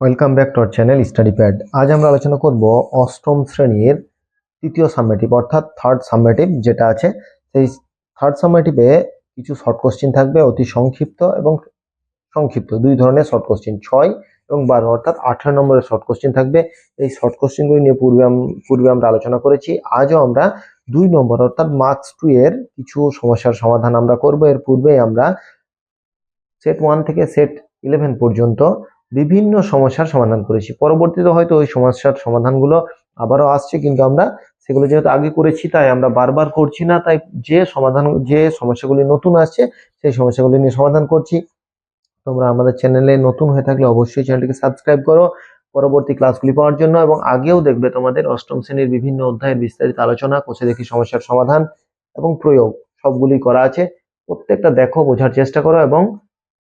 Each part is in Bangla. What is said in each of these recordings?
Welcome back to our channel study pad আজ আমরা আলোচনা করব অষ্টম শ্রেণির তৃতীয় সাবমেটিভ অর্থাৎ থার্ড সাবমেটিভ যেটা আছে। সেই থার্ড সাবমেটিভে কিছু শর্ট কোশ্চিন থাকবে, অতি সংক্ষিপ্ত এবং সংক্ষিপ্ত। দুই ধরনের শর্ট কোশ্চিন ছয় এবং বারো, অর্থাৎ আঠারো নম্বরের শর্ট কোশ্চিন থাকবে। এই শর্ট কোশ্চিনগুলি নিয়ে পূর্বে পূর্বে আমরা আলোচনা করেছি। আজও আমরা দুই নম্বর, অর্থাৎ মার্কস টু এর কিছু সমস্যার সমাধান আমরা করব। এর পূর্বে আমরা সেট ওয়ান থেকে সেট ইলেভেন পর্যন্ত বিভিন্ন সমস্যার সমাধান করেছি। পরবর্তীতে হয়তো ওই সমস্যার সমাধানগুলো আবারও আসছে, কিন্তু আমরা সেগুলো যেহেতু আগে করেছি, তাই আমরা বারবার করছি না। তাই যে সমাধান, যে সমস্যাগুলি নতুন আসছে, সেই সমস্যাগুলি নিয়ে সমাধান করছি। তোমরা আমাদের চ্যানেলে নতুন হয়ে থাকলে অবশ্যই চ্যানেলটিকে সাবস্ক্রাইব করো। পরবর্তী ক্লাসগুলি পাওয়ার জন্য এবং আগেও দেখবে তোমাদের অষ্টম শ্রেণির বিভিন্ন অধ্যায়ের বিস্তারিত আলোচনা কোষে দেখি সমস্যার সমাধান এবং প্রয়োগ সবগুলি করা আছে। প্রত্যেকটা দেখো, বোঝার চেষ্টা করো এবং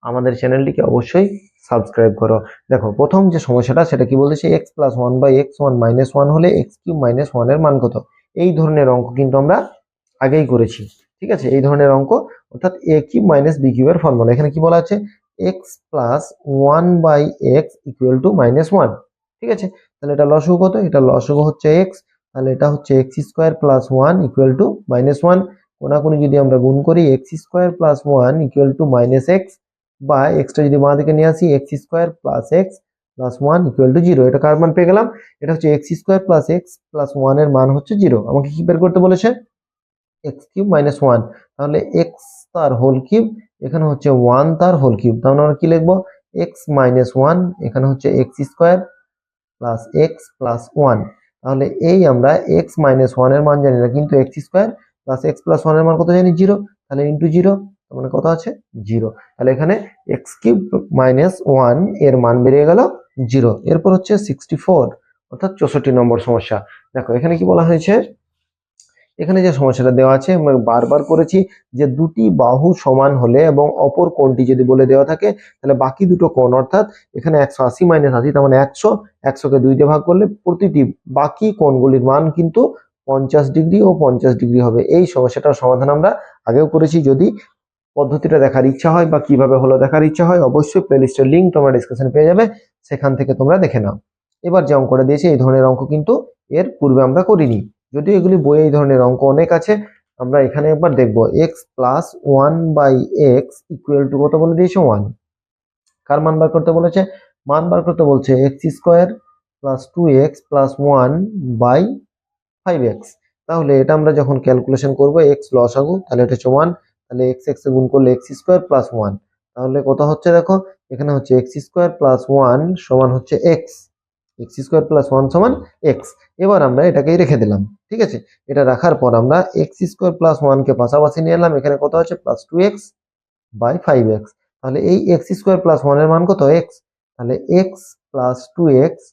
আমাদের চ্যানেলটিকে অবশ্যই সাবস্ক্রাইব করো। দেখো, প্রথম যে সমস্যাটা, সেটা কি বলতেছে? X plus one by x one minus one হলে এক্স কিউব মাইনাস ওয়ানের মান কত? এই ধরনের অঙ্ক কিন্তু আমরা আগেই করেছি। ঠিক আছে? এই ধরনের অঙ্ক, অর্থাৎ এ কিউব মাইনাস বি কিউবের ফর্মুলা এখানে কি বলা আছে? X plus one by x equal to minus one ঠিক আছে? তাহলে এটা লসগু কত? এটা লসগু হচ্ছে এক্স তাহলে এটা হচ্ছে x square plus one equal to minus one কোনাকুনি যদি আমরা গুণ করি x square plus one equal to minus x বা এক্সটা যদি বাঁ দিকে নিয়ে আসি x square plus x plus one equal to zero এটা কার মান পেয়ে গেলাম? এটা হচ্ছে x square plus x plus ওয়ানের মান হচ্ছে জিরো আমাকে কি বের করতে বলেছে? এক্স কিউব মাইনাস ওয়ান তাহলে এক্স তার হোল কিউব এখানে হচ্ছে ওয়ান তার হোল কিউব তাহলে আমরা কি লিখব? এক্স মাইনাস ওয়ান এখানে হচ্ছে x square plus x plus one তাহলে এই আমরা এক্স মাইনাস ওয়ানের মান জানি না, কিন্তু x square plus x plus ওয়ানের মান কত জানি? জিরো তাহলে ইন্টু জিরো মানে কত আছে? জিরো তাহলে এখানে এক্স কিউব মাইনাস ওয়ানের মান বেরিয়ে গেল জিরো এরপর হচ্ছে সিক্সটি ফোর অর্থাৎ চৌষট্টি নম্বর সমস্যা। দেখো, এখানে কি বলা হয়েছে? এখানে যে সমস্যাটা দেওয়া আছে, আমরা বারবার করেছি যে দুটি বাহু সমান হলে এবং অপর কোণটি যদি বলে দেওয়া থাকে, তাহলে বাকি দুটো কোণ, অর্থাৎ এখানে একশো আশি মাইনাস আশি, তার মানে একশো, একশোকে দুই দিয়ে ভাগ করলে প্রতিটি বাকি কোণগুলির মান কিন্তু পঞ্চাশ ডিগ্রি ও পঞ্চাশ ডিগ্রি হবে। এই সমস্যাটার সমাধান আমরা আগেও করেছি। যদি পদ্ধতিটা দেখার ইচ্ছা হয় বা কীভাবে হলো দেখার ইচ্ছা হয়, অবশ্যই প্লেলিস্টের লিঙ্ক তোমরা ডিসকাশনে পেয়ে যাবে। সেখান থেকে তোমরা দেখে নাও। এবার যে অঙ্কটা দিয়েছে, এই ধরনের অঙ্ক কিন্তু এর পূর্বে আমরা করিনি। যদিও এগুলি বইয়ে এই ধরনের অঙ্ক অনেক আছে, আমরা এখানে একবার দেখব। X plus one by x equal to কত বলে দিয়েছে? ওয়ান কার মান বার করতে বলেছে? মান বার করতে বলছে x square plus two x plus one by five x তাহলে এটা আমরা যখন ক্যালকুলেশন করব এক্স লস আগু তাহলে এটা হচ্ছে ওয়ান তাহলে এক্স এক্স গুণ করলে এক্স স্কোয়ার প্লাস ওয়ান তাহলে কত হচ্ছে দেখো? এখানে হচ্ছে এক্স স্কোয়ার প্লাস ওয়ান সমান হচ্ছে x x square plus one সমান এক্স এবার আমরা এটাকেই রেখে দিলাম, ঠিক আছে? এটা রাখার পর আমরা এক্স স্কোয়ার প্লাস ওয়ানকে পাশাপাশি নিয়ে এলাম, এখানে কত আছে? Plus two x by five x তাহলে এই এক্স স্কোয়ার প্লাস ওয়ানের মান কত? এক্স তাহলে x plus two x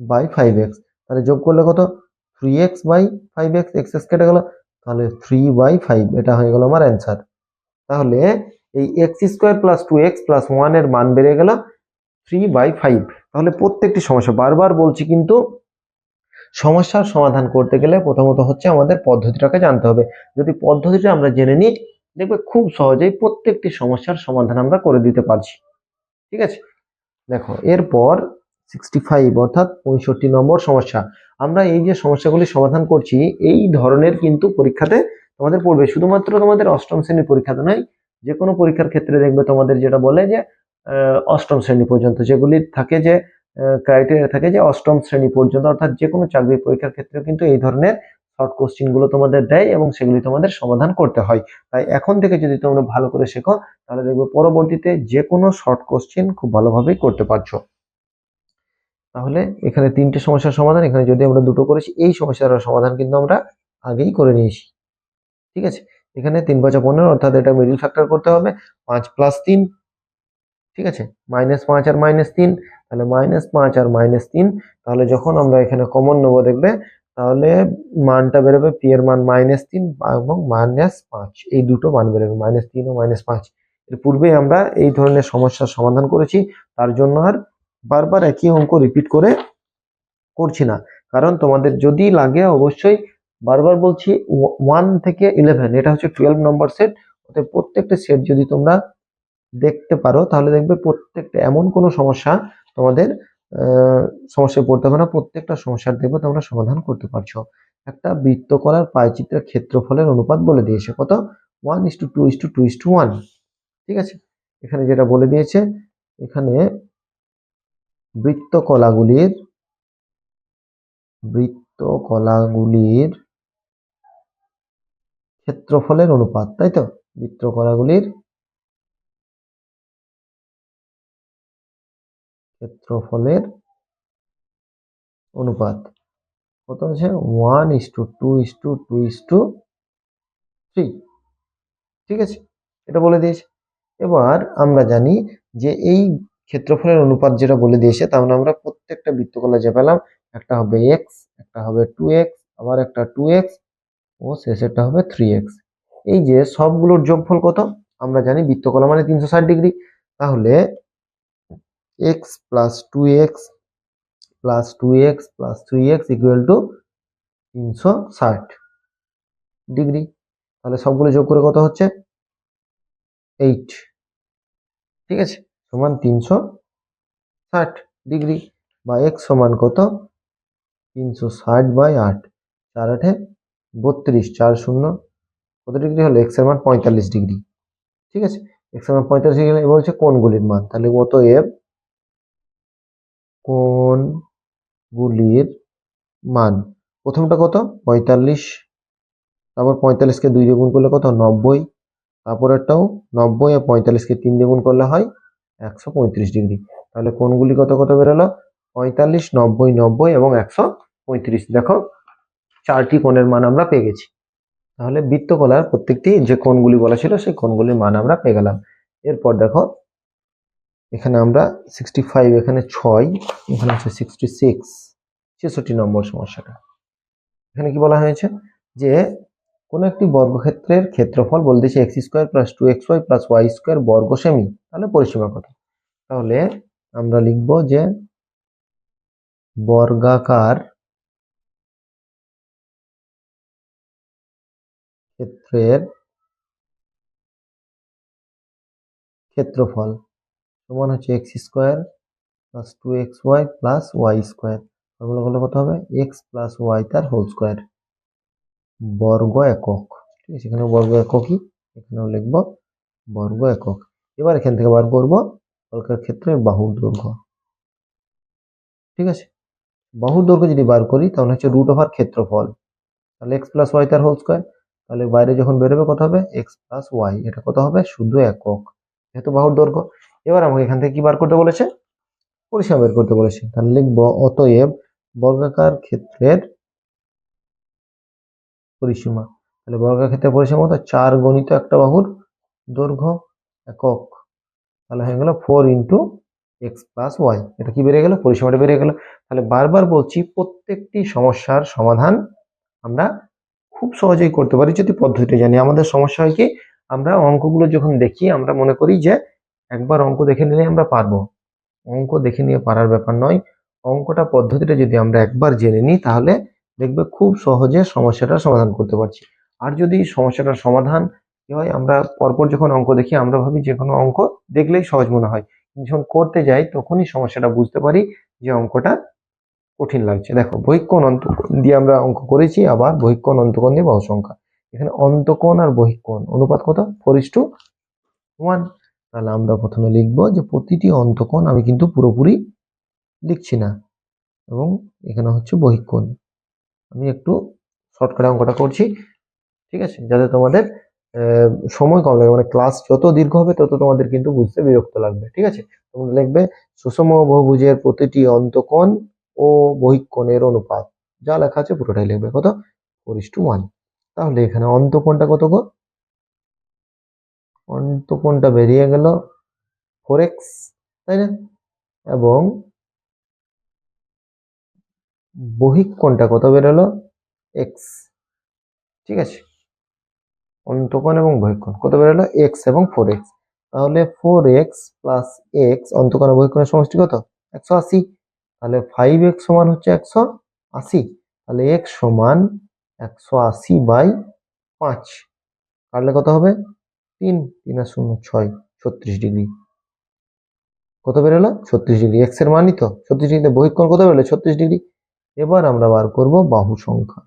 by five x তাহলে যোগ করলে কত? Three x by five x x x কেটে গেল। তাহলে থ্রি বাই ফাইভ এটা হয়ে গেল আমার অ্যান্সার তাহলে এই x square plus two x plus ওয়ানের মান বেড়ে গেল থ্রি বাই ফাইভ তাহলে প্রত্যেকটি সমস্যা, বারবার বলছি কিন্তু সমস্যার সমাধান করতে গেলে প্রথমত হচ্ছে আমাদের পদ্ধতিটাকে জানতে হবে। যদি পদ্ধতিটা আমরা জেনে নিই, দেখবে খুব সহজেই প্রত্যেকটি সমস্যার সমাধান আমরা করে দিতে পারছি। ঠিক আছে? দেখো, এরপর সিক্সটি ফাইভ অর্থাৎ পঁয়ষট্টি নম্বর সমস্যা। আমরা এই যে সমস্যাগুলি সমাধান করছি, এই ধরনের কিন্তু পরীক্ষাতে তোমাদের পড়বে। শুধুমাত্র তোমাদের অষ্টম শ্রেণির পরীক্ষাতে নয় যে কোনো পরীক্ষার ক্ষেত্রে দেখবে তোমাদের যেটা বলে যে অষ্টম শ্রেণি পর্যন্ত যেগুলি থাকে যে ক্রাইটেরিয়া থাকে যে অষ্টম শ্রেণি পর্যন্ত অর্থাৎ যে কোনো চাকরির পরীক্ষার ক্ষেত্রে কিন্তু এই ধরনের শর্ট কোশ্চিনগুলো তোমাদের দেয় এবং সেগুলি তোমাদের সমাধান করতে হয়। তাই এখন থেকে যদি তোমরা ভালো করে শেখো, তাহলে দেখবে পরবর্তীতে যে কোনো শর্ট কোশ্চিন খুব ভালোভাবেই করতে পারছ। তাহলে এখানে তিনটে সমস্যার সমাধান, এখানে যদি আমরা দুটো করেছি, এই সমস্যার সমাধান কিন্তু আমরা আগেই করে নিয়েছি। ঠিক আছে? এখানে তিন পাঁচা পনেরো, অর্থাৎ এটা মিডিল ফ্যাক্টর করতে হবে। পাঁচ প্লাস তিন, ঠিক আছে? মাইনাস পাঁচ আর মাইনাস তিন, তাহলে মাইনাস পাঁচ আর মাইনাস তিন, তাহলে যখন আমরা এখানে কমন নেব দেখবে, তাহলে মানটা বেরোবে পি এর মান মাইনাস তিন এবং মাইনাস পাঁচ। এই দুটো মান বেরোবে মাইনাস তিন ও মাইনাস পাঁচ। এর পূর্বে আমরা এই ধরনের সমস্যার সমাধান করেছি, তার জন্য আর বারবার একই অঙ্ক রিপিট করে করছি না। কারণ তোমাদের যদি লাগে অবশ্যই বারবার বলছি ওয়ান থেকে ইলেভেন এটা হচ্ছে টুয়েলভ নম্বর সেট অতএব প্রত্যেকটা সেট যদি তোমরা দেখতে পারো, তাহলে দেখবে প্রত্যেকটা এমন কোনো সমস্যা তোমাদের সমস্যায় পড়তে হবে না। প্রত্যেকটা সমস্যার দেখবে তোমরা সমাধান করতে পারছ। একটা বৃত্তকলার পায়চিত্রের ক্ষেত্রফলের অনুপাত বলে দিয়েছে। কত? One is to two is to two is to one ঠিক আছে? এখানে যেটা বলে দিয়েছে, এখানে বৃত্তকলাগুলির বৃত্তকলাগুলির ক্ষেত্রফলের অনুপাত, তাই তো? বৃত্তকলাগুলির ক্ষেত্রফলের অনুপাত। কত আছে? One is to two is to two is to three. ঠিক আছে? এটা বলে দিয়েছে। এবার আমরা জানি যে এই ক্ষেত্রফলের অনুপাত যেটা বলে দিয়েছে তাহলে আমরা প্রত্যেকটা বৃত্তকলা যে পেলাম, একটা হবে এক্স একটা হবে টু এক্স আবার একটা টু এক্স ও শেষেরটা হবে থ্রি এক্স এই যে সবগুলোর যোগফল কত? আমরা জানি বৃত্তকলা মানে তিনশো ষাট ডিগ্রি। তাহলে x plus two x plus two x plus three x equal to তিনশো ষাট ডিগ্রি। তাহলে সবগুলো যোগ করে কত হচ্ছে? এইট ঠিক আছে? সমান তিনশো ষাট ডিগ্রি বা এক্স সমান কত? তিনশো ষাট বাই আট। চার আঠে বত্রিশ, চার শূন্য। কত ডিগ্রি হলো? এক্সের মান পঁয়তাল্লিশ ডিগ্রি। ঠিক আছে? এক্সের মান পঁয়তাল্লিশ ডিগ্রি এবার হচ্ছে কোনগুলির মান। তাহলে কত এফ কোনগুলির মান। প্রথমটা কত? পঁয়তাল্লিশ। তারপর পঁয়তাল্লিশকে দুই দিয়ে গুণ করলে কত? নব্বই। তারপরেরটাও নব্বই আর পঁয়তাল্লিশকে তিন দিয়ে গুণ করলে হয় একশো পঁয়ত্রিশ ডিগ্রি। তাহলে কোনগুলি কত কত বেরোলো? পঁয়তাল্লিশ, নব্বই নব্বই এবং একশো পঁয়ত্রিশ। দেখো, চারটি কোণের মান আমরা পেয়ে গেছি। তাহলে বৃত্তকলার প্রত্যেকটি যে কোণগুলি বলা ছিল, সেই কোণগুলির মান আমরা পেয়ে গেলাম। এরপর দেখো, এখানে আমরা সিক্সটি ফাইভ, এখানে ছয়, এখানে হচ্ছে সিক্সটি সিক্স। ছেষট্টি নম্বর সমস্যাটা। এখানে কি বলা হয়েছে? যে কোনো একটি বর্গক্ষেত্রের ক্ষেত্রফল বলতেছে x square plus two x y plus y square বর্গ সেমি তাহলে পরিসীমা কত? তাহলে আমরা লিখব যে বর্গাকার ক্ষেত্রের ক্ষেত্রফল সমান হচ্ছে x square plus two x y plus y square করলে কত হবে? এক্স প্লাস ওয়াই তার হোল স্কোয়ার বর্গ একক। ঠিক আছে এখানে বর্গ এককই, এখানেও লিখব বর্গ একক। এবার এখান থেকে বার করব, বর্গের ক্ষেত্রে বাহুর দৈর্ঘ্য। ঠিক আছে? বাহুর দৈর্ঘ্য যদি বার করি, তাহলে হচ্ছে রুট ওভার ক্ষেত্রফল। তাহলে এক্স প্লাস ওয়াই তার হোল স্কোয়ার তাহলে বাইরে যখন বেরোবে কত হবে? এক্স প্লাস ওয়াই এটা কত হবে? শুধু একক। যেহেতু বাহুর দৈর্ঘ্য। এবার আমাকে এখান থেকে কি বার করতে বলেছে? পরিসীমা বের করতে বলেছে। তাহলে লিখব, অতএব বর্গাকার ক্ষেত্রের পরিসীমা। তাহলে বর্গাকার ক্ষেত্রের পরিসীমা কত? চার গণিত একটা বাহুর দৈর্ঘ্য একক। তাহলে হয়ে গেল four into x plus y এটা কি বেড়ে গেল? পরিসীমাটা বেড়ে গেল। তাহলে বারবার বলছি, প্রত্যেকটি সমস্যার সমাধান আমরা খুব সহজেই করতে পারি যদি পদ্ধতিটা জানি। আমাদের সমস্যা হয় কি? আমরা অঙ্কগুলো যখন দেখি, আমরা মনে করি যে একবার অঙ্ক দেখে নিলে আমরা পারব। অঙ্ক দেখে নিয়ে পারার ব্যাপার নয়। অঙ্কটা পদ্ধতিটা যদি আমরা একবার জেনে নিই, তাহলে দেখবে খুব সহজে সমস্যাটার সমাধান করতে পারছি। আর যদি সমস্যাটার সমাধান কি হয়, আমরা পরপর যখন অঙ্ক দেখি, আমরা ভাবি যে কোনো অঙ্ক দেখলেই সহজ মনে হয়। যখন করতে যাই, তখনই সমস্যাটা বুঝতে পারি যে অঙ্কটা কঠিন লাগছে। দেখো, বহিকোণ অন্তকোণ দিয়ে আমরা অঙ্ক করেছি, আবার বহিকোণ অন্তকোণ দিয়ে বহু সংখ্যা এখানে অন্তকোণ আর বহিকোণ, অনুপাত কত? ফোর ইস টু ওয়ান তাহলে আমরা প্রথমে লিখব যে প্রতিটি অন্তকোণ আমি কিন্তু পুরোপুরি লিখছি না। এবং এখানে হচ্ছে বহিকোণ। আমি একটু শর্টকাটে অঙ্কটা করছি, ঠিক আছে? যাতে তোমাদের সময় কম লাগে। মানে ক্লাস যত দীর্ঘ হবে, তত তোমাদের কিন্তু বুঝতে বিরক্ত লাগবে, ঠিক আছে? তোমরা লিখবে সুষম বহুভুজের প্রতিটি অন্তকোণ ও বহিকোণের অনুপাত, যা লেখা আছে পুরোটাই লিখবে কত? ফোর ওয়ান তাহলে এখানে অন্তকোণটা কত গো? অন্তকোণটা বেরিয়ে গেল ফোর এক্স তাই না? এবং বহিকোণটা কত বেরোলো এক্স ঠিক আছে? অন্তকোণ এবং বহিকোণ কত বেরোলো এক্স এবং ফোর এক্স তাহলে ফোর এক্স প্লাস এক্স অন্তকোণ বহিকোণের সমষ্টি কত? একশো আশি। তাহলে ফাইভ এক্স সমান হচ্ছে একশো আশি। তাহলে এক্স সমান একশো আশি বাই পাঁচ। কাটলে কত হবে? তিন। তিন আর শূন্য ছয়। ছত্রিশ ডিগ্রি। কত বেরোলো ছত্রিশ ডিগ্রি। এক্সের মানই তো। ছত্রিশ ডিগ্রিতে বহিকোণ কত বেরোলো ছত্রিশ ডিগ্রি। এবার আমরা বার করব বাহু সংখ্যা,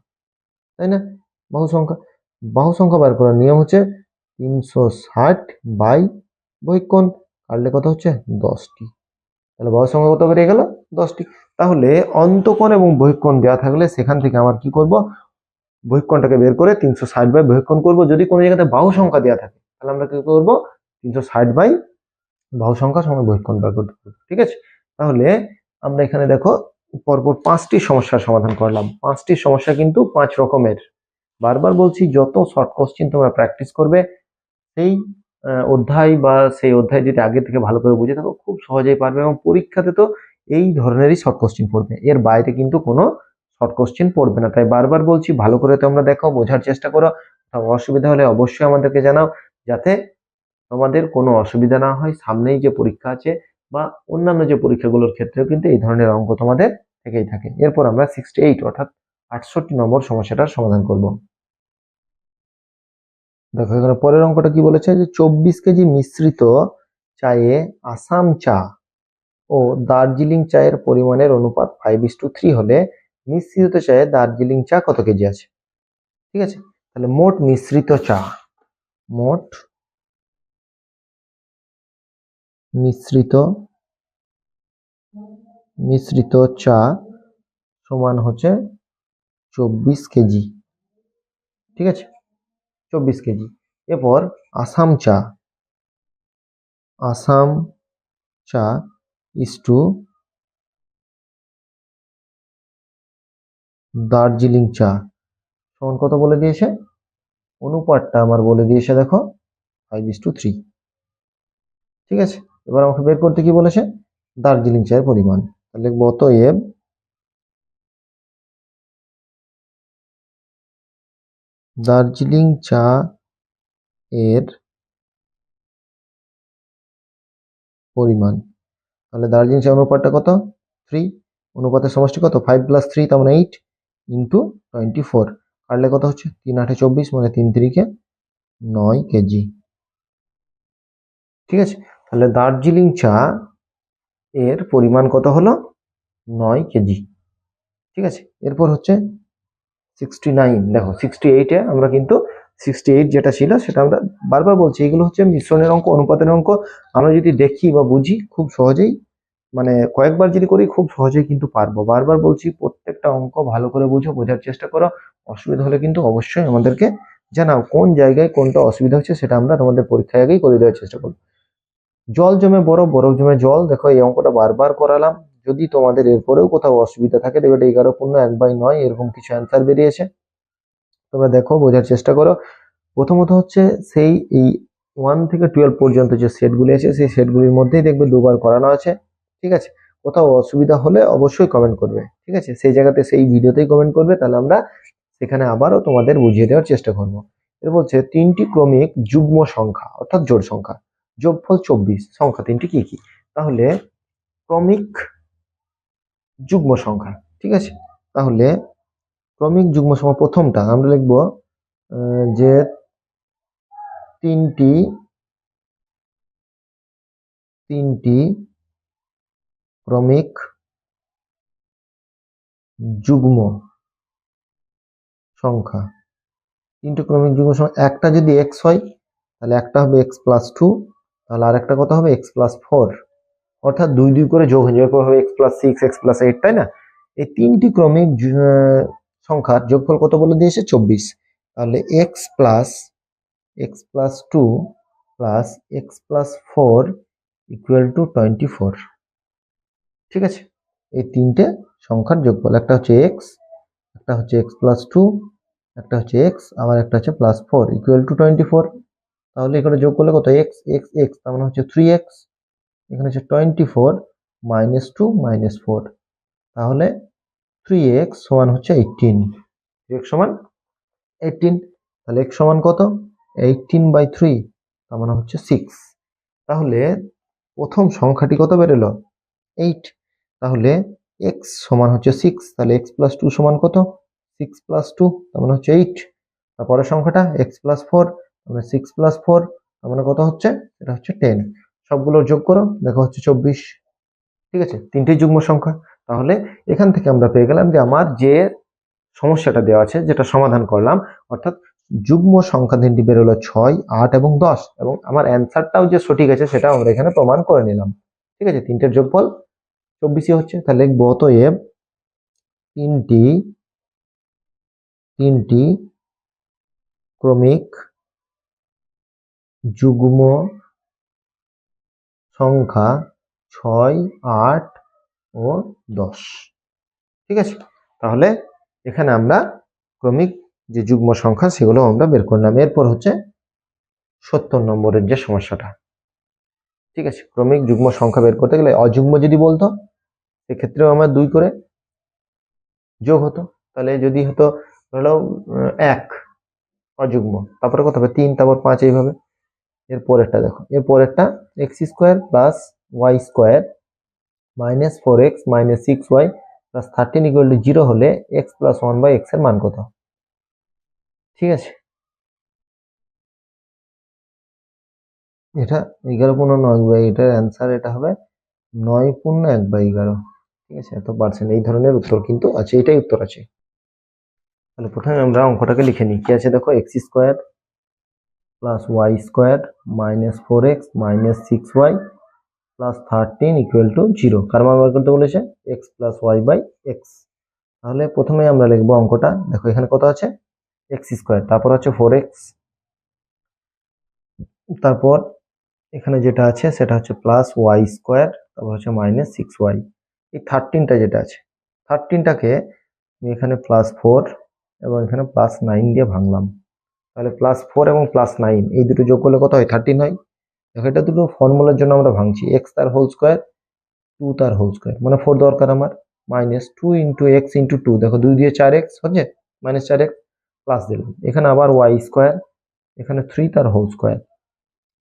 তাই না? বাহু সংখ্যা বাহু সংখ্যা বার করার নিয়ম হচ্ছে তিনশো ষাট বাই বহিকোণ, কাটলে কত হচ্ছে? দশটি। তাহলে বাহু সংখ্যা কত বেরিয়ে গেল? দশটি। তাহলে অন্তকোণ এবং বহিকোণ দেওয়া থাকলে সেখান থেকে আমার কি করব? বহিকোণটাকে বের করে তিনশো ষাট বাই বহিকোণ করব। যদি কোনো জায়গাতে বাহু সংখ্যা দেওয়া থাকে, তাহলে আমরা কি করব? তিনশো ষাট বাই বাহু সংখ্যা সময় বহিকোণ বার করতে ঠিক আছে? তাহলে আমরা এখানে দেখো পরপর পাঁচটি সমস্যার সমাধান করলাম। পাঁচটি সমস্যা কিন্তু পাঁচ রকমের। বারবার বলছি, যত শর্ট কোশ্চিন তোমরা প্র্যাকটিস করবে, সেই অধ্যায় বা সেই অধ্যায় যদি আগে থেকে ভালো করে বুঝে থাকো, খুব সহজেই পারবে এবং পরীক্ষাতে তো এই ধরনেরই শর্ট কোশ্চিন পড়বে। এর বাইরে কিন্তু কোনো শর্ট কোশ্চিন পড়বে না। তাই বারবার বলছি, ভালো করে তোমরা দেখো, বোঝার চেষ্টা করো। অসুবিধা হলে অবশ্যই আমাদেরকে জানাও, যাতে তোমাদের কোনো অসুবিধা না হয়। সামনেই যে পরীক্ষা আছে বা অন্যান্য যে পরীক্ষাগুলোর ক্ষেত্রেও কিন্তু এই ধরনের অঙ্ক তোমাদের থেকেই থাকে। এরপর আমরা সিক্সটি এইট অর্থাৎ আটষট্টি নম্বর সমস্যাটার সমাধান করব। দেখো, এখানে পরের অঙ্কটা কি বলেছে? যে চব্বিশ কেজি মিশ্রিত চায়ে আসাম চা ও দার্জিলিং চায়ের পরিমাণের অনুপাত ফাইভ ইস টু থ্রি হলে মিশ্রিত চায়ে দার্জিলিং চা কত কেজি আছে? ঠিক আছে? তাহলে মোট মিশ্রিত চা, মোট মিশ্রিত মিশ্রিত চা সমান হচ্ছে চব্বিশ কেজি। ঠিক আছে? চব্বিশ কেজি। এরপর আসাম চা। আসাম চা ইস টু দার্জিলিং চা। সমান কত বলে দিয়েছে? অনুপাতটা আমার বলে দিয়েছে দেখো ফাইভ ইস টু থ্রি ঠিক আছে? এবার আমাকে বের করতে কি বলেছে? দার্জিলিং চায়ের পরিমাণ। তাহলে অতএব দার্জিলিং চা এর পরিমাণ। তাহলে দার্জিলিং চা অনুপাতটা কত? থ্রি অনুপাতের সমষ্টি কত? ফাইভ প্লাস থ্রি তার মানে এইট ইন্টু টোয়েন্টি ফোর কাটলে কত হচ্ছে? তিন আটে চব্বিশ মানে তিন তিরিকে নয় কেজি। ঠিক আছে? তাহলে দার্জিলিং চা এর পরিমাণ কত হলো? নয় কেজি। ঠিক আছে? এরপর হচ্ছে সিক্সটি নাইন দেখো সিক্সটি এইটে আমরা কিন্তু সিক্সটি এইট যেটা ছিল সেটা আমরা বারবার বলছি। এগুলো হচ্ছে মিশ্রণের অঙ্ক, অনুপাতের অঙ্ক। আমরা যদি দেখি বা বুঝি, খুব সহজেই মানে কয়েকবার যদি করি, খুব সহজেই কিন্তু পারব। বারবার বলছি, প্রত্যেকটা অঙ্ক ভালো করে বুঝো, বোঝার চেষ্টা করো। অসুবিধা হলে কিন্তু অবশ্যই আমাদেরকে জানাও। কোন জায়গায় কোনটা অসুবিধা হচ্ছে, সেটা আমরা তোমাদের পরীক্ষায় আগেই করে দেওয়ার চেষ্টা করব। জল জমে বরফ বরফ জমে জল, দেখো এই অঙ্কটা বারবার করালাম। যদি তোমাদের এরপরেও কোথাও অসুবিধা থাকে, দেখবে এটা এগারো পূর্ণ এক বাই নয়, এরকম কিছু অ্যান্সার বেরিয়েছে। তোমরা দেখো, বোঝার চেষ্টা করো। প্রথমত হচ্ছে সেই, এই ওয়ান থেকে টুয়েলভ পর্যন্ত যে সেটগুলি আছে, সেই সেটগুলির মধ্যেই দেখবে দুবার করানো আছে, ঠিক আছে? কোথাও অসুবিধা হলে অবশ্যই কমেন্ট করবে, ঠিক আছে? সেই জায়গাতে সেই ভিডিওতেই কমেন্ট করবে, তাহলে আমরা সেখানে আবারও তোমাদের বুঝিয়ে দেওয়ার চেষ্টা করব। এর বলছে তিনটি ক্রমিক যুগ্ম সংখ্যা, অর্থাৎ জোড় সংখ্যা। যোগফল চব্বিশ, সংখ্যা তিনটি কি কি? তাহলে ক্রমিক যুগ্ম সংখ্যা, ঠিক আছে? তাহলে ক্রমিক যুগ্ম সংখ্যা প্রথমটা আমরা লিখব যে তিনটি তিনটি ক্রমিক যুগ্ম সংখ্যা। তিনটি ক্রমিক যুগ্ম সংখ্যা, একটা যদি এক্স হয়, তাহলে একটা হবে এক্স প্লাস টু তাহলে আর একটা কত হবে এক্স প্লাস ফোর অর্থাৎ দুই দুই করে যোগ হয়ে যাবে, এরপর হবে x plus six x plus eight তাই না? এই তিনটি ক্রমিক সংখ্যার যোগফল কত বলে দিয়েছে? চব্বিশ। তাহলে x plus x plus two plus x plus four equal to twenty four ঠিক আছে? এই তিনটে সংখ্যার যোগফল, একটা হচ্ছে এক্স একটা হচ্ছে এক্স প্লাস টু একটা হচ্ছে এক্স আবার একটা হচ্ছে plus four equal to twenty four তাহলে এখানে যোগ করলে কত? এক্স এক্স এক্স তার মানে হচ্ছে থ্রি এক্স এখানে হচ্ছে twenty four minus two minus four তাহলে থ্রি এক্স সমান হচ্ছে এইটিন এক্স সমান এইটিন তাহলে এক্স সমান কত? এইটিন বাই থ্রি তার মানে হচ্ছে সিক্স তাহলে প্রথম সংখ্যাটি কত বেরোলো? এইট তাহলে এক্স সমান হচ্ছে সিক্স তাহলে এক্স প্লাস টু সমান কত? সিক্স প্লাস টু তার মানে হচ্ছে এইট তারপরের সংখ্যাটা এক্স প্লাস ফোর মানে সিক্স প্লাস ফোর মানে কত হচ্ছে? এটা হচ্ছে টেন সবগুলো যোগ করো, দেখো হচ্ছে চব্বিশ। ঠিক আছে? তিনটি যুগ্ম সংখ্যা। তাহলে এখান থেকে আমরা পেয়ে গেলাম যে আমার যে সমস্যাটা দেওয়া আছে, যেটা সমাধান করলাম, অর্থাৎ যুগ্ম সংখ্যা তিনটি বেরোলো ছয়, আট এবং দশ। এবং আমার অ্যান্সারটাও যে সঠিক আছে সেটা আমরা এখানে প্রমাণ করে নিলাম। ঠিক আছে? তিনটের যোগফল চব্বিশই হচ্ছে। তাহলে লিখব, অতএব তিনটি তিনটি ক্রমিক যুগ্ম সংখ্যা ছয়, আট ও দশ। ঠিক আছে? তাহলে এখানে আমরা ক্রমিক যে যুগ্ম সংখ্যা, সেগুলো আমরা বের করলাম এরপর হচ্ছে সত্তর নম্বরের যে সমস্যাটা। ঠিক আছে? ক্রমিক যুগ্ম সংখ্যা বের করতে গেলে অযুগ্ম যদি বলতো, সেক্ষেত্রেও আমার দুই করে যোগ হতো। তাহলে যদি হতো ধরো এক অযুগ্ম, তারপরে কত হবে? তিন, তারপর পাঁচ, এইভাবে। এর পরেরটা দেখো। এর পরেরটা x square plus y square minus four x minus six y plus thirteen equal to zero হলে এক্স প্লাস ওয়ান বাই এক্সের মান কত? ঠিক আছে? এটা এগারো পূর্ণ নয় বাই, এটার অ্যান্সার এটা হবে নয় পূর্ণ এক বাই এগারো। ঠিক আছে? এত পার্সেন্ট এই ধরনের উত্তর কিন্তু আছে, এটাই উত্তর আছে। তাহলে প্রথমে আমরা অঙ্কটাকে লিখে নিই। কি আছে দেখো? X square plus y square minus four x minus six y plus thirteen equal to zero কার করতে বলেছে? X plus y by x তাহলে প্রথমে আমরা লিখব অঙ্কটা। দেখো, এখানে কত আছে? এক্স স্কোয়ার তারপর হচ্ছে ফোর এক্স তারপর এখানে যেটা আছে, সেটা হচ্ছে প্লাস ওয়াই স্কোয়ার তারপর হচ্ছে মাইনাস সিক্স ওয়াই এই থার্টিনটা যেটা আছে থার্টিনটাকে আমি এখানে প্লাস ফোর এবং এখানে প্লাস নাইন দিয়ে ভাঙলাম। তাহলে প্লাস ফোর এবং প্লাস নাইন এই দুটো যোগ করলে কত হয়? থার্টিন হয় দেখো, এটা দুটো ফর্মুলার জন্য আমরা ভাঙছি। এক্স তার হোল স্কোয়ার টু তার হোল স্কোয়ার মানে ফোর দরকার আমার। Minus two into x into two দেখো, দুই দিয়ে চার এক্স হচ্ছে? মাইনাস চার এক্স প্লাস দিলাম। এখানে আবার ওয়াই স্কোয়ার এখানে থ্রি তার হোল স্কোয়ার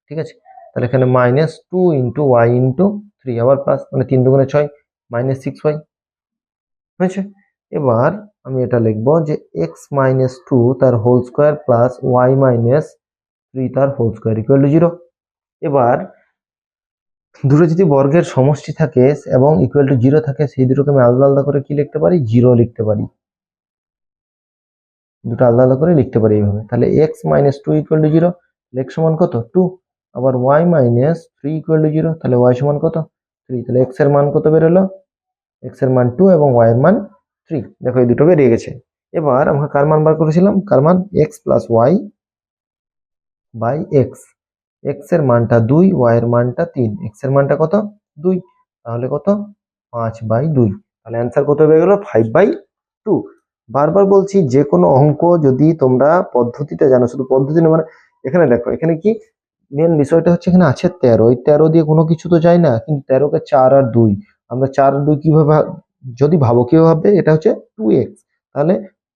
ঠিক আছে? তাহলে এখানে minus two into y into three আবার প্লাস মানে তিন দুগুণে ছয় মাইনাস সিক্স ওয়াই হয়েছে? এবার আমি এটা লিখব যে এক্স মাইনাস টু তার whole square plus y minus three তার whole square equal to zero এবার দুটো যদি বর্গের সমষ্টি থাকে এবং ইকুয়াল টু জিরো থাকে, সেই দুটোকে আমি আলাদা আলাদা করে কি লিখতে পারি? জিরো লিখতে পারি। দুটো আলাদা আলাদা করে লিখতে পারি এইভাবে। তাহলে x minus two equal to zero x সমান কত? টু আবার y minus three equal to zero তাহলে ওয়াই সমান কত? থ্রি তাহলে এক্সের মান কত বেরোলো? এক্সের মান টু এবং ওয়াই এর মান থ্রি দেখো এই দুটো বেরিয়ে গেছে। এবার আমরা কার মান বার করেছিলাম? কার মান? X plus y by x এক্সের মানটা দুই ওয়াই এর মানটা তিন। এক্সের মানটা কত? দুই। তাহলে কত? পাঁচ বাই দুই। তাহলে অ্যান্সার কত হয়ে গেল? ফাইভ বাই টু বারবার বলছি, যে কোনো অঙ্ক যদি তোমরা পদ্ধতিটা জানো, শুধু পদ্ধতি না মানে এখানে দেখো, এখানে কি? মেন বিষয়টা হচ্ছে এখানে আছে তেরো। ওই তেরো দিয়ে কোনো কিছু তো যায় না, কিন্তু তেরোকে চার আর দুই। আমরা চার আর দুই কীভাবে যদি ভাবো কীভাবে এটা হচ্ছে টু এক্স তাহলে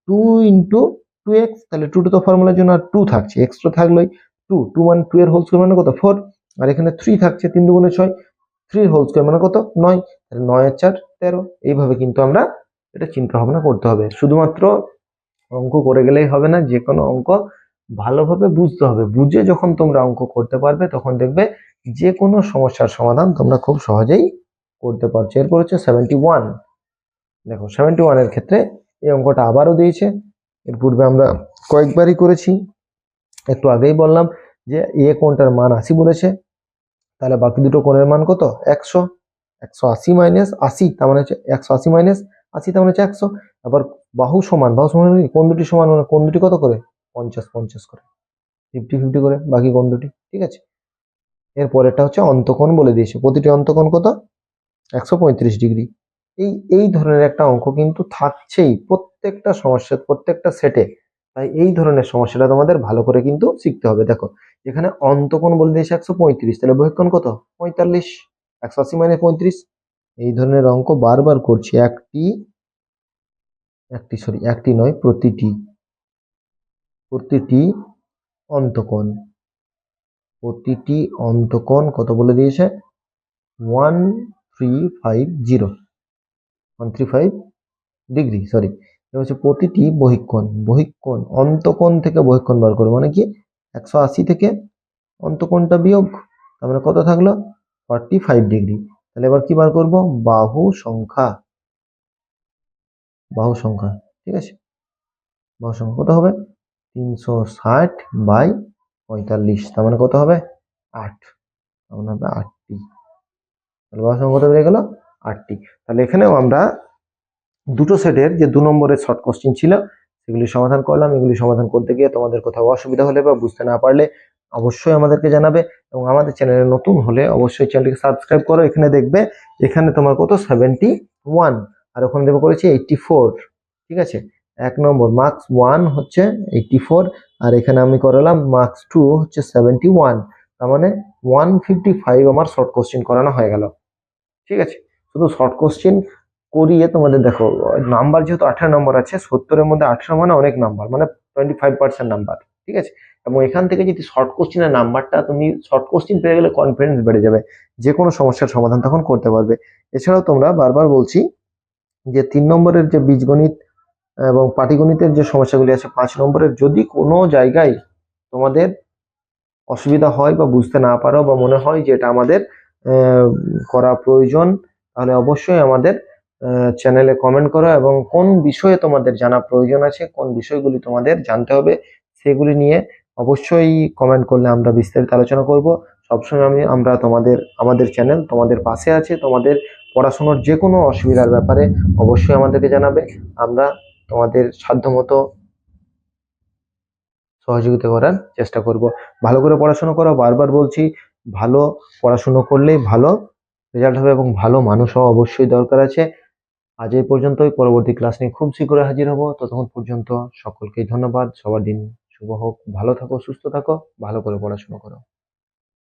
টু ইন্টু টু এক্স তাহলে টু টু তো ফর্মুলার জন্য আর টু থাকছে। এক্স তো থাকলোই টু টু মানে টু এর হোল স্কোয়ার মানে কত? ফোর আর এখানে থ্রি থাকছে তিন দুগুণে ছয় থ্রি হোল স্কোয়ার মানে কত? নয়। তাহলে নয় আর চার, তেরো। এইভাবে কিন্তু আমরা এটা চিন্তা ভাবনা করতে হবে। শুধুমাত্র অঙ্ক করে গেলেই হবে না যে কোনো অঙ্ক ভালোভাবে বুঝতে হবে। বুঝে যখন তোমরা অঙ্ক করতে পারবে, তখন দেখবে যে কোনো সমস্যার সমাধান তোমরা খুব সহজেই করতে পারছ। এরপর হচ্ছে সেভেন্টি ওয়ান দেখো সেভেন্টি ওয়ানের ক্ষেত্রে এই অঙ্কটা আবারও দিয়েছে। এর পূর্বে আমরা কয়েকবারই করেছি। একটু আগেই বললাম যে এ কোনটার মান আশি বলেছে। তাহলে বাকি দুটো কোণের মান কত? একশো। একশো আশি মাইনাস আশি, তার মানে হচ্ছে একশো আশি মাইনাস আশি, তার মানে হচ্ছে একশো। আবার বাহু সমান বাহু সমান মানে কি? দুটি সমান মানে কোণ দুটি কত করে? পঞ্চাশ পঞ্চাশ করে। ফিফটি ফিফটি করে, বাকি কোন দুটি, ঠিক আছে? এর পরেরটা হচ্ছে অন্তকোণ বলে দিয়েছে। প্রতিটি অন্তকোণ কত? একশো পঁয়ত্রিশ ডিগ্রি। এই এই ধরনের একটা অঙ্ক কিন্তু থাকছেই প্রত্যেকটা সমস্যা, প্রত্যেকটা সেটে তাই এই ধরনের সমস্যাটা তোমাদের ভালো করে কিন্তু শিখতে হবে। দেখো, এখানে অন্তকোণ বলে দিয়েছে একশো পঁয়ত্রিশ, তাহলে বহিকোণ কত? পঁয়তাল্লিশ, একশো আশি মানে পঁয়ত্রিশ। এই ধরনের অঙ্ক বারবার করছি, একটি একটি সরি একটি নয়, প্রতিটি প্রতিটি অন্তকোণ। প্রতিটি অন্তকোণ কত বলে দিয়েছে? One three five zero one three five degree sorry হচ্ছে প্রতিটি বহিকোণ বহিকোণ, অন্তকোণ থেকে বহিকোণ বার করব। মানে কি? একশো আশি থেকে অন্তকোণটা বিয়োগ, তার মানে কত থাকল? ফর্টি ফাইভ ডিগ্রি তাহলে এবার কি বার করব? বাহু সংখ্যা। বাহু সংখ্যা, ঠিক আছে? বাহু সংখ্যা কত হবে? তিনশো ষাট বাই পঁয়তাল্লিশ, তার মানে কত হবে? আট। তার মানে হবে আটটি। তাহলে বাহু সংখ্যা কত বেড়ে গেল? আটটি। তাহলে এখানেও আমরা দুটো সেটের যে দু নম্বরের শর্ট কোশ্চিন ছিল, সেগুলি সমাধান করলাম। এগুলি সমাধান করতে গিয়ে তোমাদের কোথাও অসুবিধা হলে বা বুঝতে না পারলে অবশ্যই আমাদেরকে জানাবে এবং আমাদের চ্যানেলে নতুন হলে অবশ্যই চ্যানেলটিকে সাবস্ক্রাইব করো। এখানে দেখবে এখানে তোমার কত? সেভেন্টি ওয়ান আর ওখানে দেখবে করেছি এইটটি ফোর ঠিক আছে? এক নম্বর মার্কস ওয়ান হচ্ছে এইটটি ফোর আর এখানে আমি করালাম মার্কস টু হচ্ছে সেভেন্টি ওয়ান তার মানে ওয়ান ফিফটি ফাইভ আমার শর্ট কোশ্চিন করানো হয়ে গেল। ঠিক আছে? শুধু শর্ট কোশ্চিন করিয়ে তোমাদের দেখো নাম্বার যেহেতু আঠারো নম্বর আছে, সত্তরের মধ্যে আঠারো মানে অনেক নাম্বার মানে টোয়েন্টি ফাইভ পার্সেন্ট নাম্বার ঠিক আছে? এবং এখান থেকে যদি শর্ট কোশ্চিনের নাম্বারটা তুমি শর্ট কোশ্চিন পেয়ে গেলে কনফিডেন্স বেড়ে যাবে যে কোনো সমস্যার সমাধান তখন করতে পারবে। এছাড়াও তোমরা বারবার বলছি যে তিন নম্বরের যে বীজগণিত এবং পাটিগণিতের যে সমস্যাগুলি আছে, পাঁচ নম্বরের যদি কোনো জায়গায় তোমাদের অসুবিধা হয় বা বুঝতে না পারো বা মনে হয় যে এটা আমাদের করা প্রয়োজন তাহলে অবশ্যই আমাদের চ্যানেলে কমেন্ট করো এবং কোন বিষয়ে তোমাদের জানা প্রয়োজন আছে, কোন বিষয়গুলি তোমাদের জানতে হবে, সেগুলি নিয়ে অবশ্যই কমেন্ট করলে আমরা বিস্তারিত আলোচনা করব। সবসময় আমি, আমরা তোমাদের, আমাদের চ্যানেল তোমাদের পাশে আছে, তোমাদের পড়াশোনার যে কোনো অসুবিধার ব্যাপারে অবশ্যই আমাদেরকে জানাবে। আমরা তোমাদের সাধ্যমতো সহযোগিতা করার চেষ্টা করব। ভালো করে পড়াশোনা করো, বারবার বলছি, ভালো পড়াশুনো করলেই ভালো। রেজাল্ট হবে এবং ভালো মানুষ হওয়া অবশ্যই দরকার আছে। আজ এই পর্যন্তই, পরবর্তী ক্লাস নিয়ে খুব শীঘ্রই হাজির হব। ততক্ষণ পর্যন্ত সকলকে ধন্যবাদ। সবার দিন শুভ হোক, ভালো থাকো, সুস্থ থাকো, ভালো করে পড়াশোনা করো।